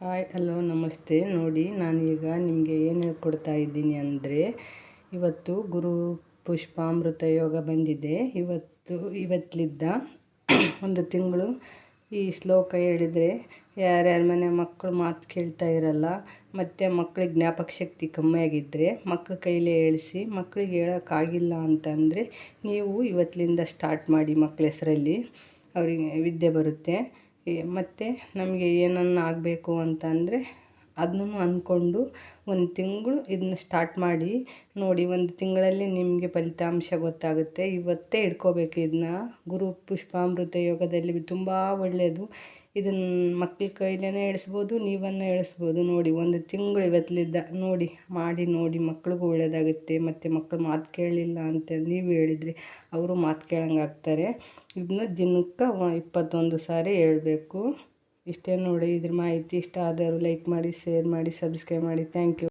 Hi, hello, ನಮಸ್ತೆ. ನೋಡಿ, ನಾನೀಗ ನಿಮಗೆ ಏನು ಹೇಳ್ಕೊಡ್ತಾ ಇದ್ದೀನಿ ಅಂದರೆ, ಇವತ್ತು ಗುರು ಪುಷ್ಪಾಮೃತ ಯೋಗ ಬಂದಿದೆ. ಇವತ್ತು ಇವತ್ತಲಿದ್ದ ಒಂದು ತಿಂಗಳು. ಈ ಶ್ಲೋಕ ಹೇಳಿದರೆ ಯಾರ್ಯಾರ ಮನೆ ಮಕ್ಕಳು ಮಾತು ಕೇಳ್ತಾ ಇರಲ್ಲ, ಮತ್ತು ಮಕ್ಕಳಿಗೆ ಜ್ಞಾಪಕ ಶಕ್ತಿ ಕಮ್ಮಿ ಆಗಿದ್ದರೆ ಮಕ್ಳ ಕೈಲೇ ಹೇಳಿಸಿ ಮಕ್ಕಳಿಗೆ ಹೇಳೋಕ್ಕಾಗಿಲ್ಲ ಅಂತಂದರೆ, ನೀವು ಇವತ್ತಿನಿಂದ ಸ್ಟಾರ್ಟ್ ಮಾಡಿ ಮಕ್ಕಳ ಹೆಸರಲ್ಲಿ, ಅವರಿಗೆ ವಿದ್ಯೆ ಬರುತ್ತೆ. ಮತ್ತು ನಮಗೆ ಏನನ್ನ ಆಗಬೇಕು ಅಂತಂದರೆ ಅದನ್ನೂ ಅಂದ್ಕೊಂಡು ಒಂದು ತಿಂಗಳು ಇದನ್ನ ಸ್ಟಾರ್ಟ್ ಮಾಡಿ ನೋಡಿ, ಒಂದು ತಿಂಗಳಲ್ಲಿ ನಿಮಗೆ ಫಲಿತಾಂಶ ಗೊತ್ತಾಗುತ್ತೆ. ಇವತ್ತೇ ಇಟ್ಕೋಬೇಕು ಇದನ್ನ ಗುರು ಪುಷ್ಪಾಮೃತ ಯೋಗದಲ್ಲಿ ತುಂಬ ಒಳ್ಳೆಯದು ಇದನ್ನು ಮಕ್ಳ ಕೈಲೇ ಇಳಿಸ್ಬೋದು ನೀವನ್ನು ಇಳಿಸ್ಬೋದು ನೋಡಿ, ಒಂದು ತಿಂಗಳು ಇವತ್ತಲಿದ್ದ ನೋಡಿ, ಮಾಡಿ, ನೋಡಿ, ಮಕ್ಳಿಗೂ ಒಳ್ಳೆಯದಾಗುತ್ತೆ ಮತ್ತು ಮಕ್ಕಳು ಮಾತು ಕೇಳಲಿಲ್ಲ ಅಂತ ನೀವು ಹೇಳಿದ್ರಿ. ಅವರು ಮಾತು ಕೇಳಂಗೆ ಆಗ್ತಾರೆ. ಇದನ್ನ ದಿನಕ್ಕೆ ಇಪ್ಪತ್ತೊಂದು ಸಾರಿ ಹೇಳಬೇಕು. ಇಷ್ಟೇ ನೋಡಿ, ಇದ್ರ ಮಾಹಿತಿ ಇಷ್ಟ ಆದವರು ಲೈಕ್ ಮಾಡಿ ಶೇರ್ ಮಾಡಿ ಸಬ್ಸ್ಕ್ರೈಬ್ ಮಾಡಿ. Thank you